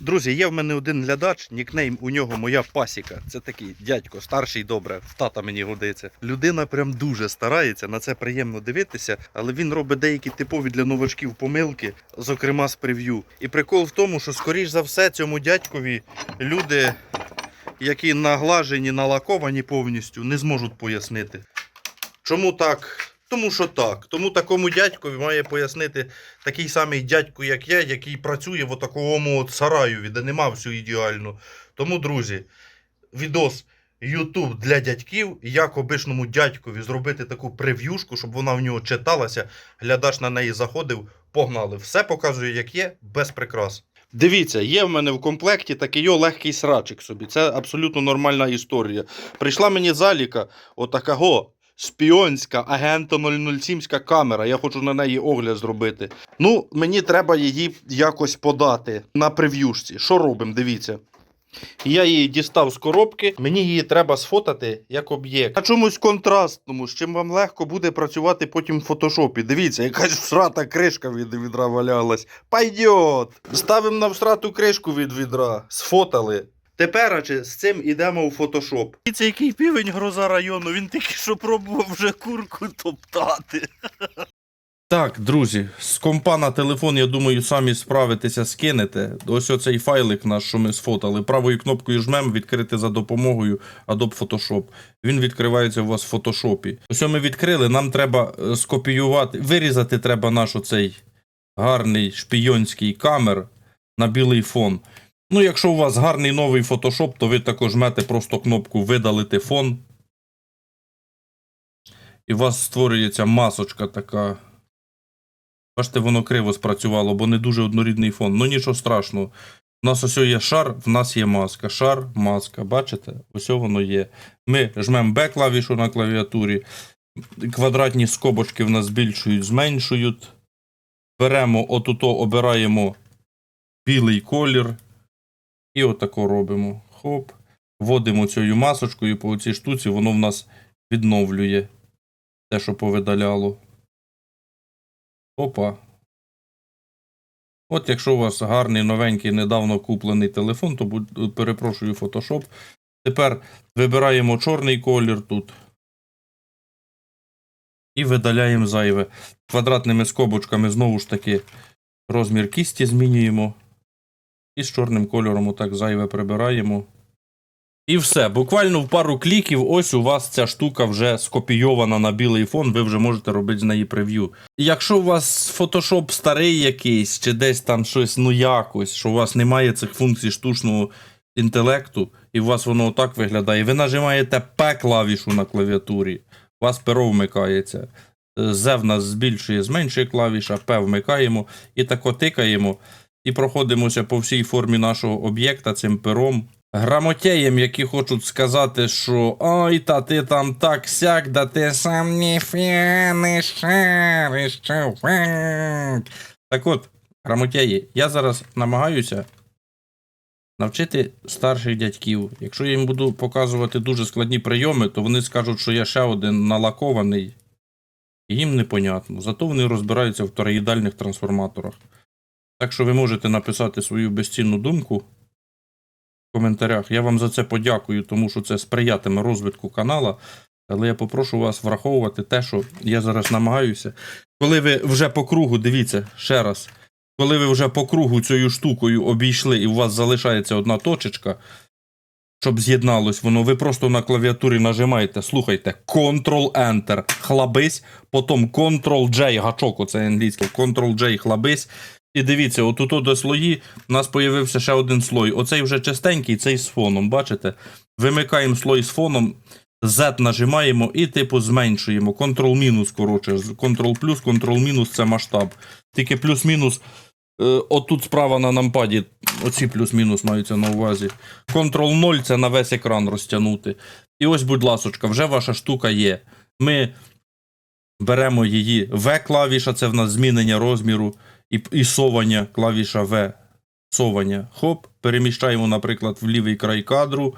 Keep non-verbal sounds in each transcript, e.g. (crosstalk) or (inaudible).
Друзі, є в мене один глядач, нікнейм у нього моя пасіка. Це такий дядько, старший добре, в тата мені годиться. Людина прям дуже старається, на це приємно дивитися, але він робить деякі типові для новачків помилки, зокрема з прев'ю. І прикол в тому, що скоріш за все цьому дядькові люди, які наглажені, налаковані повністю, не зможуть пояснити. Чому так? Тому що так. Тому такому дядькові має пояснити такий самий дядько, як я, який працює в такому от сараєві, де нема всього ідеально. Тому, друзі, відос YouTube для дядьків, як обичному дядькові зробити таку прев'юшку, щоб вона в нього читалася, глядач на неї заходив, погнали. Все показує, як є, без прикрас. Дивіться, є в мене в комплекті такий йо легкий срачик собі. Це абсолютно нормальна історія. Прийшла мені заліка, отакаго. Шпіонська агента 007 камера. Я хочу на неї огляд зробити. Ну, мені треба її якось подати на прев'юшці. Що робимо? Дивіться. Я її дістав з коробки, мені її треба сфотати як об'єкт. На чомусь контрастному, з чим вам легко буде працювати потім в фотошопі. Дивіться, якась всрата кришка від відра валялась. Пайдьот! Ставимо на всрату кришку від відра. Сфотали. Тепер з цим ідемо у фотошоп. І це який півень гроза району, він тільки що пробував вже курку топтати. Так, друзі, з компа на телефон, я думаю, самі справитеся, скинете. Ось оцей файлик наш, що ми сфотали. Правою кнопкою жмемо відкрити за допомогою Adobe Photoshop. Він відкривається у вас в фотошопі. Ось ми відкрили, нам треба е, скопіювати, вирізати треба наш оцей гарний шпійонський камер на білий фон. Ну, якщо у вас гарний новий Photoshop, то ви також жмете просто кнопку видалити фон. І у вас створюється масочка така. Бачите, воно криво спрацювало, бо не дуже однорідний фон. Ну нічого страшного. У нас ось є шар, в нас є маска. Шар, маска. Бачите? Ось воно є. Ми жмемо Б клавішу на клавіатурі. Квадратні скобочки в нас збільшують, зменшують. Беремо отуто, обираємо білий колір. І отако робимо. Хоп. Вводимо цією масочкою по цій штуці, воно в нас відновлює те, що повидаляло. Опа. От якщо у вас гарний, новенький, недавно куплений телефон, то будь- перепрошую Photoshop. Тепер вибираємо чорний колір тут. І видаляємо зайве. Квадратними скобочками знову ж таки розмір кісті змінюємо. І з чорним кольором отак зайве прибираємо. І все. Буквально в пару кліків, ось у вас ця штука вже скопійована на білий фон, ви вже можете робити з неї прев'ю. Якщо у вас фотошоп старий якийсь, чи десь там щось, ну якось, що у вас немає цих функцій штучного інтелекту, і у вас воно отак виглядає, ви нажимаєте П-клавішу на клавіатурі, у вас перо вмикається. З в нас збільшує, зменшує клавіша, П вмикаємо і тако тикаємо, і проходимося по всій формі нашого об'єкта цим пером. Грамотєєм, які хочуть сказати, що ой, та ти там так сяк, да ти сам ніфіга не шариш, чувак. Так от, грамотєї, я зараз намагаюся навчити старших дядьків. Якщо я їм буду показувати дуже складні прийоми, то вони скажуть, що я ще один налакований. І їм непонятно. Зато вони розбираються в тороїдальних трансформаторах. Так що ви можете написати свою безцінну думку в коментарях. Я вам за це подякую, тому що це сприятиме розвитку канала. Але я попрошу вас враховувати те, що я зараз намагаюся. Коли ви вже по кругу, дивіться ще раз, коли ви вже по кругу цією штукою обійшли і у вас залишається одна точечка, щоб з'єдналось воно, ви просто на клавіатурі нажимаєте, слухайте, Ctrl-Enter, хлабись, потім Ctrl-J, гачок, оце англійське, Ctrl-J, хлабись. І дивіться, отут до слої у нас появився ще один слой. Оцей вже чистенький, цей з фоном, бачите? Вимикаємо слой з фоном, Z нажимаємо і типу зменшуємо. Ctrl-мінус, коротше. Ctrl плюс, Ctrl-мінус це масштаб. Тільки плюс-мінус. е, Отут справа на нампаді, оці плюс-мінус маються на увазі. Ctrl-0 це на весь екран розтягнути. І ось, будь ласочка, вже ваша штука є. Ми беремо її V-клавіша, це в нас змінення розміру, і, і совання, клавіша V. Совання. Хоп, переміщаємо, наприклад, в лівий край кадру.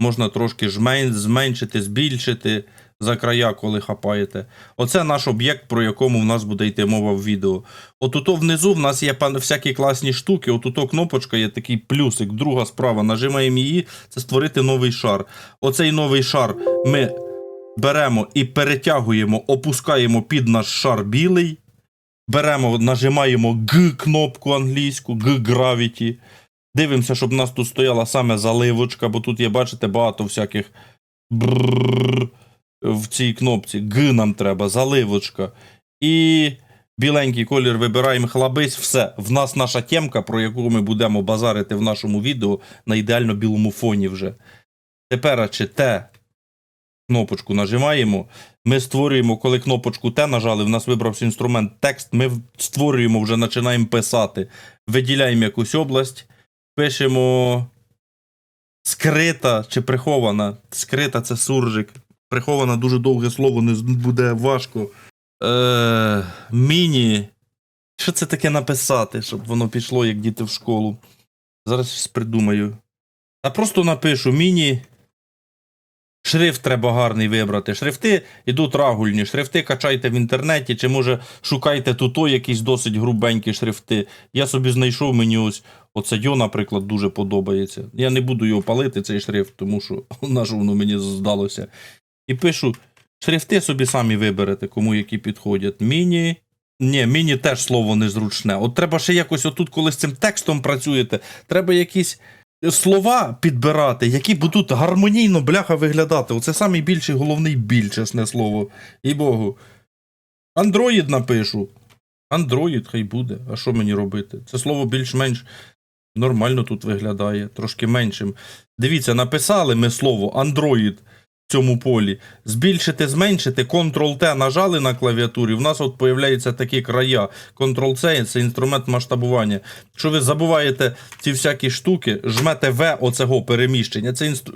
можна трошки жмен- зменшити, збільшити за края, коли хапаєте. Оце наш об'єкт, про якому в нас буде йти мова в відео. Отуто внизу в нас є всякі класні штуки. Отуто кнопочка є такий плюсик, друга справа. Нажимаємо її, це створити новий шар. Оцей новий шар ми беремо і перетягуємо, опускаємо під наш шар білий. Беремо, нажимаємо Г кнопку англійську, Г Gravity. Дивимося, щоб в нас тут стояла саме заливочка, бо тут є, бачите, багато всяких брррр в цій кнопці. Г нам треба, заливочка. І біленький колір вибираємо хлабись. Все. В нас наша темка, про яку ми будемо базарити в нашому відео на ідеально білому фоні вже. Тепер чи Т кнопочку нажимаємо. Ми створюємо, коли кнопочку Т нажали, в нас вибрався інструмент текст. Ми створюємо, вже починаємо писати. Виділяємо якусь область, пишемо скрита чи прихована. Скрита це суржик. Прихована дуже довге слово, не буде важко. Е, міні. Що це таке написати, щоб воно пішло, як діти в школу? Зараз щось придумаю. А просто напишу міні. Шрифт треба гарний вибрати. Шрифти йдуть рагульні. Шрифти качайте в інтернеті, чи може шукайте туто якісь досить грубенькі шрифти. Я собі знайшов мені ось оце йо, наприклад, дуже подобається. Я не буду його палити, цей шрифт, тому що (laughs) на що воно мені здалося. І пишу: шрифти собі самі виберете, кому які підходять. Міні. Ні, міні теж слово незручне. От треба ще якось отут, коли з цим текстом працюєте, треба якісь слова підбирати, які будуть гармонійно бляха виглядати. Оце найбільший головний біль, чесне слово. І Богу. Андроїд напишу. Андроїд хай буде. А що мені робити? Це слово більш-менш нормально тут виглядає, трошки меншим. Дивіться, написали ми слово Android цьому полі. Збільшити, зменшити, Ctrl-T нажали на клавіатурі. В нас от появляються такі края. Ctrl-C це інструмент масштабування. Якщо ви забуваєте ці всякі штуки, жмете В оцього переміщення. Це інстру...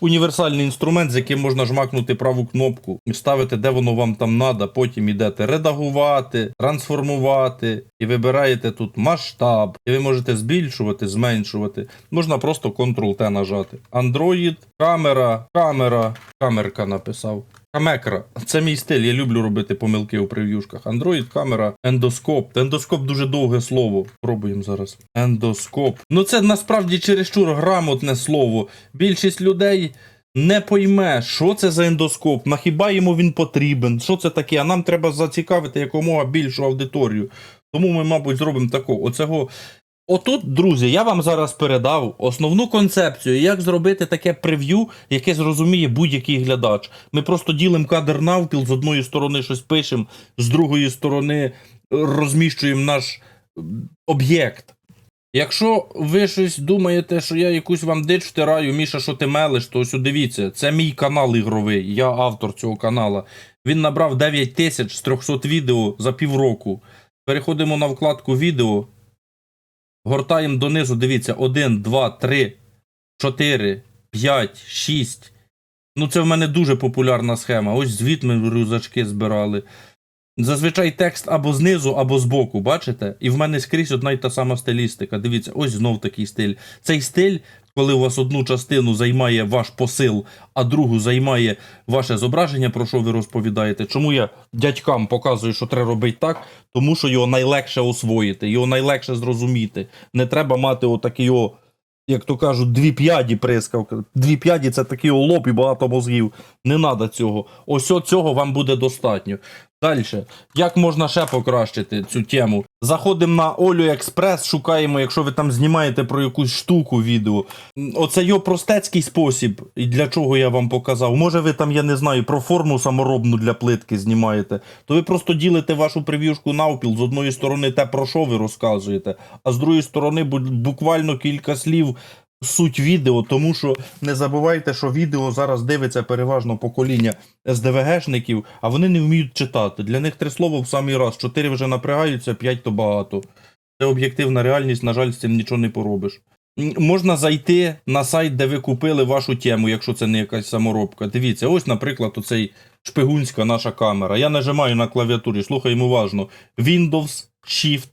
універсальний інструмент, з яким можна жмакнути праву кнопку ставити, де воно вам там треба. Потім йдете редагувати, трансформувати, і вибираєте тут масштаб. І ви можете збільшувати, зменшувати. Можна просто Ctrl-T нажати. Android, камера, камера, камерка написав. Камекра. Це мій стиль. Я люблю робити помилки у прев'юшках. Android, камера, ендоскоп. Ендоскоп дуже довге слово. Пробуємо зараз. Ендоскоп. Ну це насправді чересчур грамотне слово. Більшість людей. Не пойме, що це за ендоскоп, на хіба йому він потрібен, що це таке, а нам треба зацікавити якомога більшу аудиторію. Тому ми, мабуть, зробимо тако. Оцього. Отут, друзі, я вам зараз передав основну концепцію, як зробити таке прев'ю, яке зрозуміє будь-який глядач. Ми просто ділимо кадр навпіл, з одної сторони щось пишемо, з другої сторони розміщуємо наш об'єкт. Якщо ви щось думаєте, що я якусь вам дич втираю, Міша, що ти мелиш, то ось дивіться, це мій канал ігровий, я автор цього канала. Він набрав 9 тисяч з 300 відео за півроку. Переходимо на вкладку відео. Гортаємо донизу, дивіться, 1, 2, 3, 4, 5, 6. Ну, це в мене дуже популярна схема. Ось звіт ми рюкзачки збирали. Зазвичай текст або знизу, або збоку, бачите? І в мене скрізь одна й та сама стилістика. Дивіться, ось знов такий стиль. Цей стиль, коли у вас одну частину займає ваш посил, а другу займає ваше зображення, про що ви розповідаєте. Чому я дядькам показую, що треба робити так? Тому що його найлегше освоїти, його найлегше зрозуміти. Не треба мати отакий. Як то кажуть, дві п'яді прискавка. Дві п'яді це такий лоб і багато мозгів. Не треба цього. Ось цього вам буде достатньо. Далі, як можна ще покращити цю тему? Заходимо на Олю Експрес, шукаємо, якщо ви там знімаєте про якусь штуку відео. Оце його простецький спосіб, і для чого я вам показав. Може, ви там, я не знаю, про форму саморобну для плитки знімаєте, то ви просто ділите вашу прев'юшку навпіл. З одної сторони те, про що ви розказуєте, а з другої сторони бу- буквально кілька слів суть відео, тому що не забувайте, що відео зараз дивиться переважно покоління СДВГшників, а вони не вміють читати. Для них три слова в самий раз. Чотири вже напрягаються, п'ять то багато. Це об'єктивна реальність, на жаль, з цим нічого не поробиш. Можна зайти на сайт, де ви купили вашу тему, якщо це не якась саморобка. Дивіться, ось, наприклад, оцей шпигунська наша камера. Я нажимаю на клавіатурі, слухаємо уважно. Windows Shift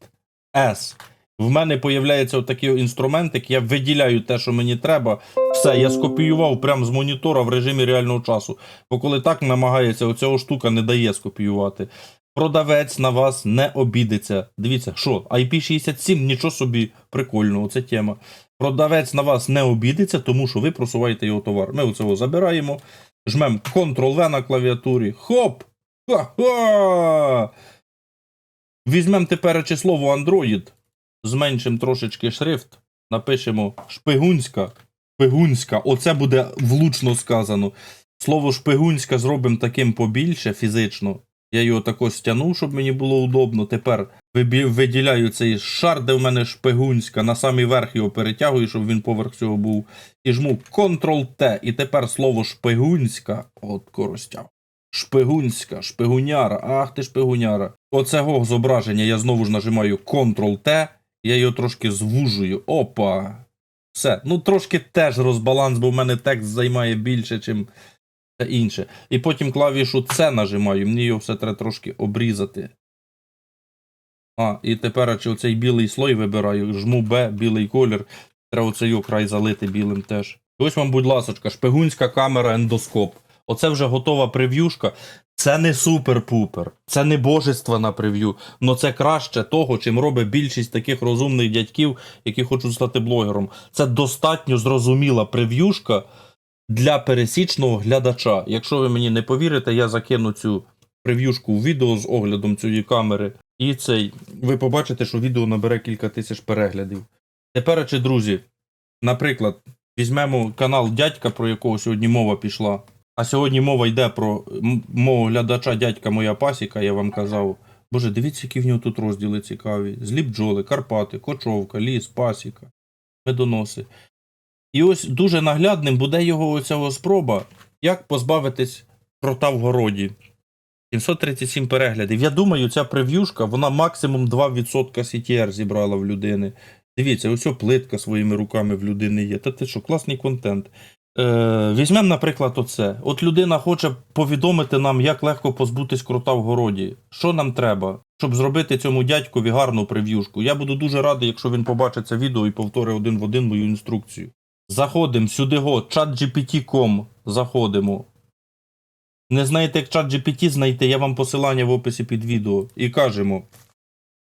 S. В мене появляється отакий інструментик, я виділяю те, що мені треба, Все, я скопіював прямо з монітора в режимі реального часу. Бо коли так намагається, оцього штука не дає скопіювати. Продавець на вас не обідеться. Дивіться, що, IP67, нічого собі прикольно, оце тема. Продавець на вас не обідеться, тому що ви просуваєте його товар. Ми оцього забираємо, жмемо Ctrl-V на клавіатурі. Хоп! Ха-ха! Візьмемо тепер слово Android, зменшимо трошечки шрифт, напишемо шпигунська. Шпигунська. Оце буде влучно сказано. Слово шпигунська зробимо таким побільше фізично. Я його тако стягнув, щоб мені було удобно. Тепер виділяю цей шар, де в мене шпигунська, на самий верх його перетягую, щоб він поверх цього був. І жму Ctrl-T. І тепер слово шпигунська. От коростяв. Шпигунська, шпигуняра, ах ти шпигуняра. Оцього зображення я знову ж нажимаю Ctrl-T, я його трошки звужую. Опа. Все. Ну трошки теж розбаланс, бо в мене текст займає більше, чим інше. І потім клавішу C нажимаю, мені його все треба трошки обрізати. А, і тепер чи оцей білий слой вибираю, жму B, білий колір. Треба оцей край залити білим теж. Ось вам, будь ласочка, шпигунська камера ендоскоп. Оце вже готова прев'юшка. Це не супер-пупер, це не божественна прев'ю, але це краще того, чим робить більшість таких розумних дядьків, які хочуть стати блогером. Це достатньо зрозуміла прев'юшка для пересічного глядача. Якщо ви мені не повірите, я закину цю прев'юшку в відео з оглядом цієї камери. І цей, ви побачите, що відео набере кілька тисяч переглядів. Тепер, чи друзі, наприклад, візьмемо канал дядька, про якого сьогодні мова пішла. А сьогодні мова йде про мого глядача дядька моя пасіка, я вам казав. Боже, дивіться, які в нього тут розділи цікаві. Злі бджоли, Карпати, Кочовка, ліс, пасіка, медоноси. І ось дуже наглядним буде його оця спроба, як позбавитись крота в городі. 737 переглядів. Я думаю, ця прев'юшка, вона максимум 2% CTR зібрала в людини. Дивіться, ось плитка своїми руками в людини є. Та ти що, класний контент. Е, візьмемо, наприклад, оце. От людина хоче повідомити нам, як легко позбутись крота в городі. Що нам треба, щоб зробити цьому дядькові гарну прев'юшку? Я буду дуже радий, якщо він побачить це відео і повторить один в один мою інструкцію. Заходимо сюди, chatgpt.com, заходимо. Не знаєте, як ChatGPT знайти, я вам посилання в описі під відео. І кажемо.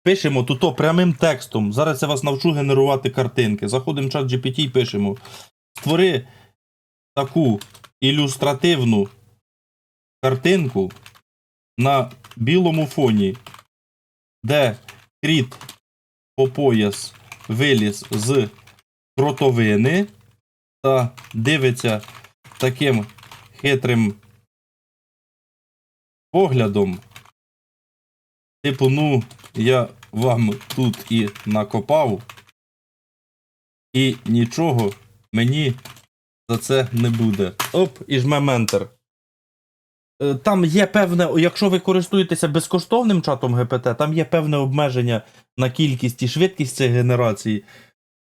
Пишемо тут прямим текстом. Зараз я вас навчу генерувати картинки. Заходимо в ChatGPT і пишемо. Створи таку ілюстративну картинку на білому фоні, де кріт по пояс виліз з кротовини та дивиться таким хитрим поглядом. Типу, ну, я вам тут і накопав, і нічого мені за це не буде. Оп, і жмем Enter. Е, Там є певне, якщо ви користуєтеся безкоштовним чатом GPT, там є певне обмеження на кількість і швидкість цієї генерації.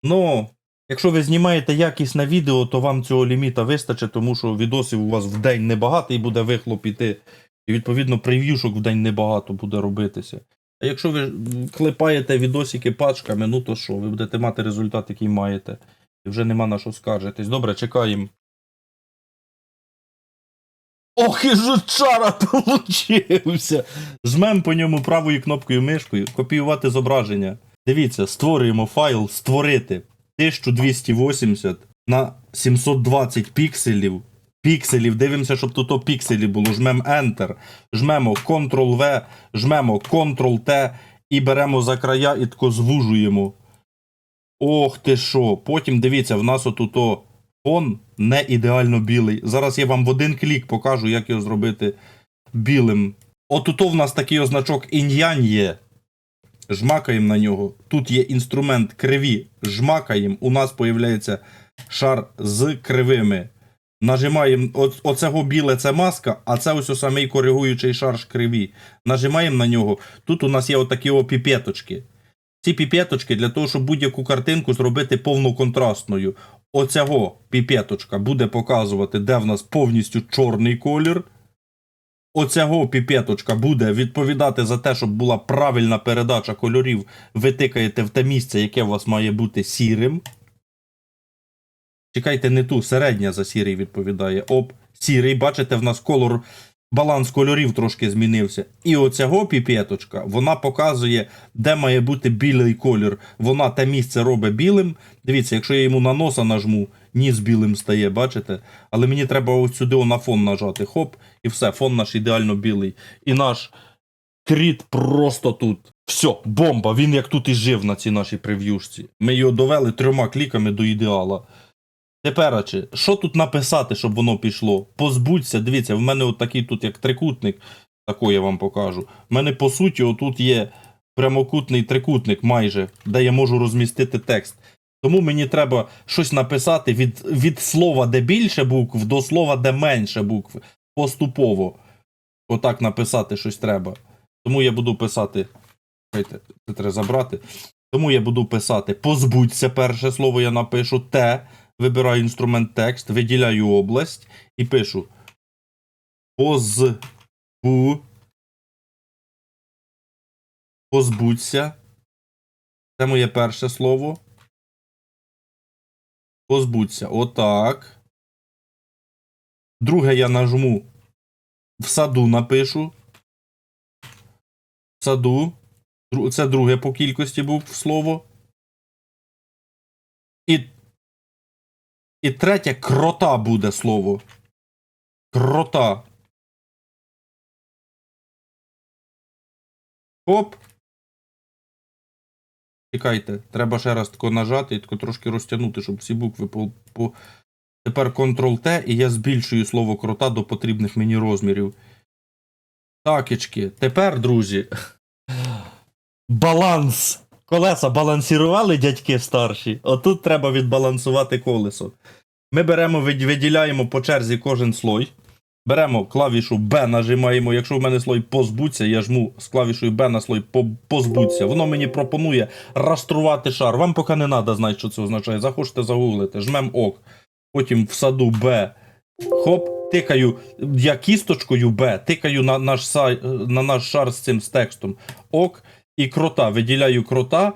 Ну, якщо ви знімаєте якісне відео, то вам цього ліміта вистачить, тому що відосів у вас в день небагато і буде вихлоп іти. І відповідно прев'юшок в день небагато буде робитися. А якщо ви клепаєте відосики пачками, ну то що, ви будете мати результат, який маєте. Вже нема на що скаржитись. Добре, чекаємо. Ох, і жучара (laughs) получився! Жмем по ньому правою кнопкою мишкою, копіювати зображення. Дивіться, створюємо файл створити 1280 на 720 пікселів. Пікселів, дивимося, щоб тут пікселі було. Жмемо Enter, жмемо Ctrl-V, жмемо Ctrl-T і беремо за края і тако звужуємо. Ох ти що. Потім дивіться, в нас отут фон не ідеально білий. Зараз я вам в один клік покажу, як його зробити білим. Отут в нас такий означок інь-янь є. Жмакаємо на нього. Тут є інструмент криві. Жмакаємо. У нас появляється шар з кривими. Нажимаємо, оцього біле це маска, а це ось самий коригуючий шар криві. Нажимаємо на нього. Тут у нас є отакі о піпеточки. Ці піпеточки для того, щоб будь-яку картинку зробити повноконтрастною. Оцього піпеточка буде показувати, де в нас повністю чорний колір. Оцього піпеточка буде відповідати за те, щоб була правильна передача кольорів. Ви тикаєте в те місце, яке у вас має бути сірим. Чекайте, не ту, середня за сірий відповідає. Оп, сірий, бачите, в нас колор, баланс кольорів трошки змінився. І оцього піпеточка, вона показує, де має бути білий колір. Вона те місце робить білим. Дивіться, якщо я йому на носа нажму, ніс білим стає, бачите? Але мені треба ось сюди на фон нажати. Хоп, і все, фон наш ідеально білий. І наш кріт просто тут. Все, бомба. Він як тут і жив на цій нашій прев'юшці. Ми його довели трьома кліками до ідеала. Тепераче, що тут написати, щоб воно пішло? Позбудься, дивіться, в мене от такий тут як трикутник, такий я вам покажу. В мене, по суті, отут є прямокутний трикутник майже, де я можу розмістити текст. Тому мені треба щось написати від, від слова, де більше букв, до слова, де менше букв. Поступово. Отак написати щось треба. Тому я буду писати. Чекайте, Це треба забрати. Тому я буду писати позбудься перше слово, я напишу те. Вибираю інструмент текст, виділяю область і пишу позбу. Позбудься. Це моє перше слово. Позбудься. Отак. Друге я нажму в саду напишу. В саду. Це друге по кількості букв слово. І і третє крота буде слово. Крота. Оп. Чекайте, треба ще раз тако нажати і тако трошки розтягнути, щоб всі букви по. по... Тепер Ctrl-T, і я збільшую слово крота до потрібних мені розмірів. Такічки. Тепер, друзі. (laughs) Баланс. Колеса балансірували дядьки старші. Отут треба відбалансувати колесо. Ми беремо, виділяємо по черзі кожен слой. Беремо клавішу B, нажимаємо. Якщо в мене слой позбуться, я жму з клавішою B на слой позбуться. Воно мені пропонує раструвати шар. Вам поки не треба знати, що це означає. Захочете загуглити. Жмем ок. Потім в саду B. Хоп, тикаю я кісточкою B, тикаю на наш, на наш шар з цим з текстом. Ок. І крота. Виділяю крота.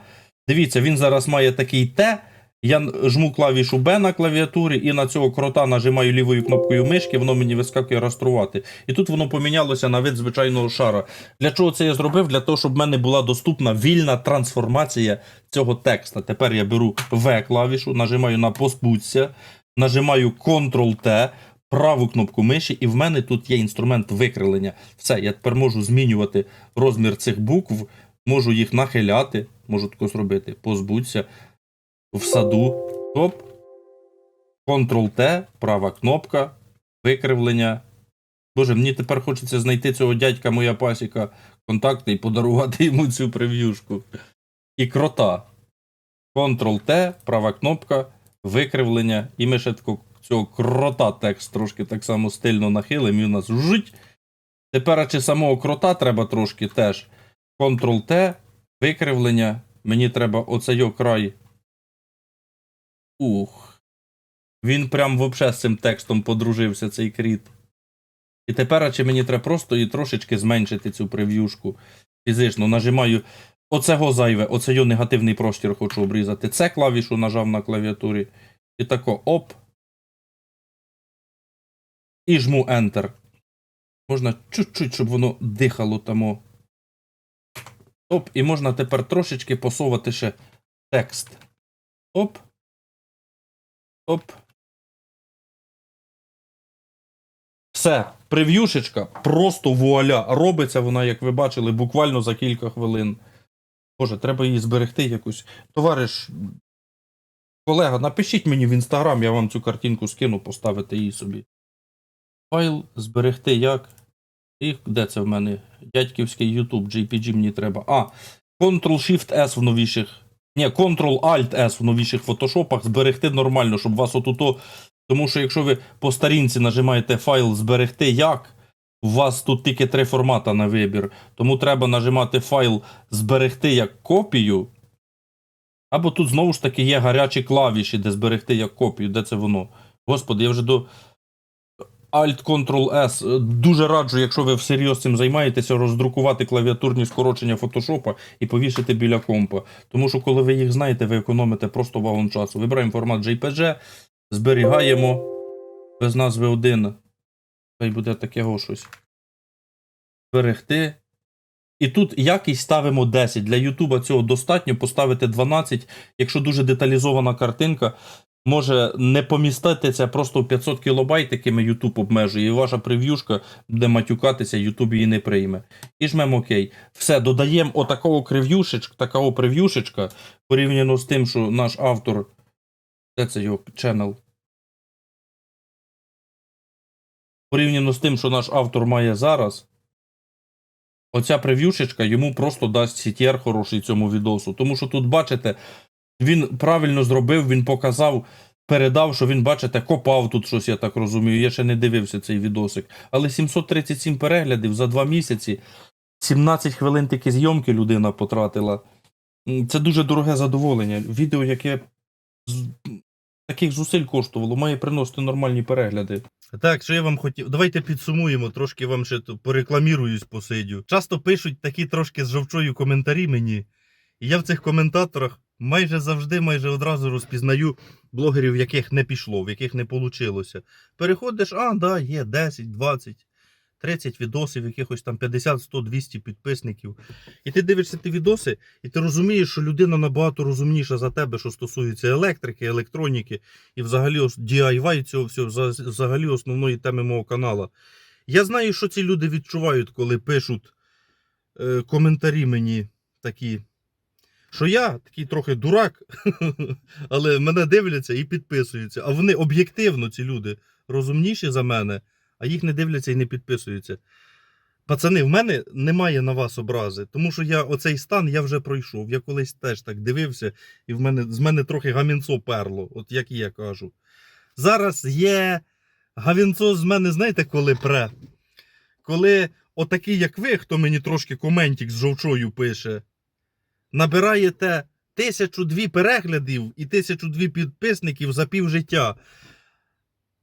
Дивіться, він зараз має такий Т. Я жму клавішу B на клавіатурі і на цього крота нажимаю лівою кнопкою мишки, воно мені вискакує раструвати. І тут воно помінялося на вид звичайного шара. Для чого це я зробив? Для того, щоб в мене була доступна вільна трансформація цього текста. Тепер я беру V клавішу, нажимаю на «Позбудься», нажимаю Ctrl-T, праву кнопку миші, і в мене тут є інструмент викривлення. Все, я тепер можу змінювати розмір цих букв, можу їх нахиляти, можу тако зробити, позбудься в саду. Топ. Ctrl-T, права кнопка, викривлення. Боже, мені тепер хочеться знайти цього дядька моя пасіка контакти і подарувати йому цю прев'юшку. І крота. Ctrl-T, права кнопка, викривлення. І ми ще цього крота текст трошки так само стильно нахилимо, і у нас жуть. Тепер чи самого крота треба трошки теж. Ctrl-T, викривлення. Мені треба оцей край. Ух. Він прям вообще з цим текстом подружився, цей кріт. І тепер чи мені треба просто і трошечки зменшити цю прев'юшку фізично. Нажимаю оцего зайве, оцей негативний простір хочу обрізати. Це клавішу нажав на клавіатурі. І тако оп. І жму Enter. Можна чуть-чуть, щоб воно дихало тамо. Оп, і можна тепер трошечки посовати ще текст. Оп. Оп. Все, прев'юшечка, просто вуаля. Робиться вона, як ви бачили, буквально за кілька хвилин. Боже, треба її зберегти якось. Товариш, колега, напишіть мені в інстаграм, я вам цю картинку скину, поставите її собі. Файл зберегти як. І де це в мене? Дядьківський YouTube, JPG мені треба. А, Ctrl-Shift-S в новіших. Ні, Ctrl-Alt-S в новіших фотошопах зберегти нормально, щоб вас отуто. Тому що якщо ви по старінці нажимаєте файл зберегти як, у вас тут тільки три формата на вибір. Тому треба нажимати файл зберегти як копію. Або тут знову ж таки є гарячі клавіші, де зберегти як копію. Де це воно? Господи, я вже до. Alt-Ctrl-S. Дуже раджу, якщо ви всерйоз цим займаєтеся, роздрукувати клавіатурні скорочення Photoshop і повішати біля компа. Тому що, коли ви їх знаєте, ви економите просто вагон часу. Вибираємо формат JPG, Зберігаємо без назви 1. Хай буде таке щось. Зберегти. І тут якість ставимо 10. Для Ютуба цього достатньо поставити 12. Якщо дуже деталізована картинка, може не поміститися просто в 500 кілобайт, якими YouTube обмежує, і ваша прев'юшка буде матюкатися, YouTube її не прийме. І жмемо ОК. Все, додаємо отакого прев'юшечка, такого прев'юшечка, порівняно з тим, що наш автор. Де це його ченел? Порівняно з тим, що наш автор має зараз. Оця прев'юшечка йому просто дасть CTR хороший цьому відосу. Тому що тут, бачите, він правильно зробив, він показав, передав, що він, бачите, копав тут щось, я так розумію. Я ще не дивився цей відосик. Але 737 переглядів за два місяці, 17 хвилин тільки зйомки людина потратила. Це дуже дороге задоволення. Відео, яке таких зусиль коштувало, має приносити нормальні перегляди. Так, що я вам хотів. Давайте підсумуємо, трошки вам ще порекламіруюсь посидю. Часто пишуть такі трошки з жовчою коментарі мені. І я в цих коментаторах майже завжди, майже одразу розпізнаю блогерів, в яких не пішло, в яких не вийшло. Переходиш, а, да, є 10, 20, 30 відосів, якихось там 50, 100, 200 підписників. І ти дивишся ті відоси, і ти розумієш, що людина набагато розумніша за тебе, що стосується електрики, електроніки і взагалі DIY цього всього, взагалі основної теми мого канала. Я знаю, що ці люди відчувають, коли пишуть е, коментарі мені такі, що я такий трохи дурак, (laughs) але мене дивляться і підписуються. А вони об'єктивно, ці люди, розумніші за мене, а їх не дивляться і не підписуються. Пацани, в мене немає на вас образи, тому що я оцей стан я вже пройшов. Я колись теж так дивився, і в мене, з мене трохи гамінцо перло, от як і я кажу. Зараз є гавінцо з мене, знаєте, коли пре? Коли отакий, як ви, хто мені трошки коментик з жовчою пише, набираєте тисячу дві переглядів і тисячу дві підписників за півжиття.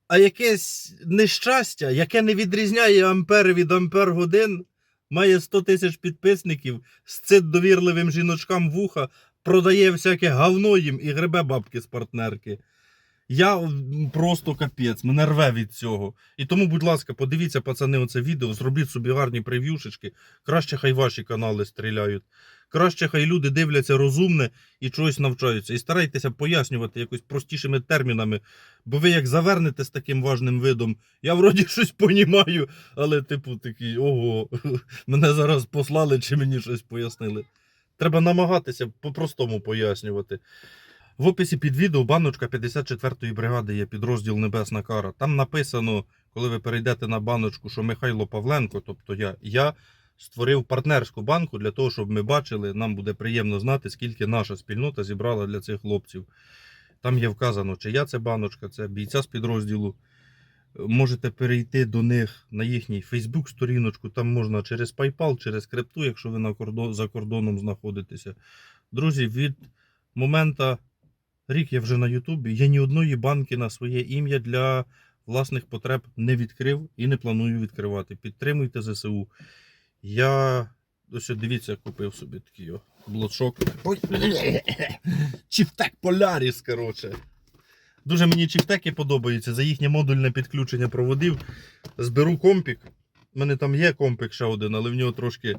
А якесь нещастя, яке не відрізняє ампери від ампер годин, має 100 тисяч підписників, сцит довірливим жіночкам вуха, продає всяке говно їм і гребе бабки з партнерки. Я просто капець, мене рве від цього. І тому, будь ласка, подивіться, пацани, оце відео, зробіть собі гарні прев'юшечки. Краще хай ваші канали стріляють. Краще хай люди дивляться розумне і чогось навчаються. І старайтеся пояснювати якось простішими термінами. Бо ви як завернете з таким важним видом, я вроді (laughs) щось понімаю, але, типу, такий, ого, (laughs) мене зараз послали чи мені щось пояснили. Треба намагатися по-простому пояснювати. В описі під відео баночка 54-ї бригади є підрозділ Небесна Кара. Там написано, коли ви перейдете на баночку, що Михайло Павленко, тобто я, я створив партнерську банку для того, щоб ми бачили, нам буде приємно знати, скільки наша спільнота зібрала для цих хлопців. Там є вказано, чия це баночка, це бійця з підрозділу. Можете перейти до них на їхній Фейсбук-сторіночку, там можна через PayPal, через крипту, якщо ви на кордон, за кордоном знаходитеся. Друзі, від моменту рік я вже на Ютубі, я ні одної банки на своє ім'я для власних потреб не відкрив і не планую відкривати. Підтримуйте ЗСУ. Я ось дивіться, купив собі такий блочок. Чіфтек Поляріс, коротше. Дуже мені чіфтеки подобаються за їхнє модульне підключення проводів. Зберу компік. У мене там є компік ще один, але в нього трошки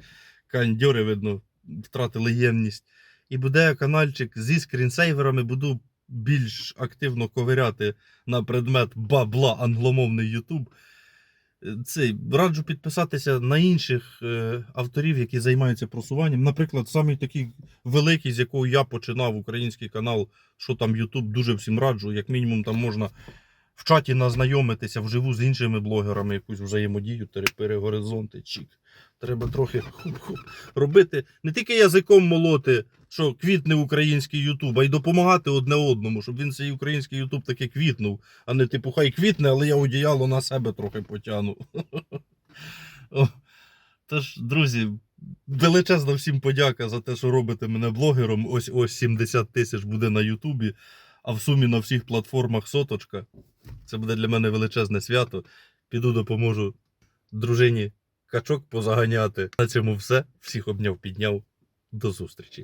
кандьори, видно, втратили ємність. І буде каналчик зі скрінсейверами, буду більш активно ковиряти на предмет бабла англомовний. Е, Цей, раджу підписатися на інших е, авторів, які займаються просуванням. Наприклад, самий такий великий, з якого я починав український канал, що там YouTube, дуже всім раджу. Як мінімум, там можна в чаті назнайомитися вживу з іншими блогерами, якусь взаємодію, терепери горизонти, чік. Треба трохи робити не тільки язиком молоти, що квітне український Ютуб, а й допомагати одне одному, щоб він цей український Ютуб таки квітнув, а не типу хай квітне, але я одіяло на себе трохи потягну. (laughs) Тож, друзі, величезна всім подяка за те, що робите мене блогером. Ось ось 70 тисяч буде на Ютубі, а в сумі на всіх платформах соточка. Це буде для мене величезне свято. Піду допоможу дружині качок позаганяти. На цьому все. Всіх обняв, підняв. До зустрічі.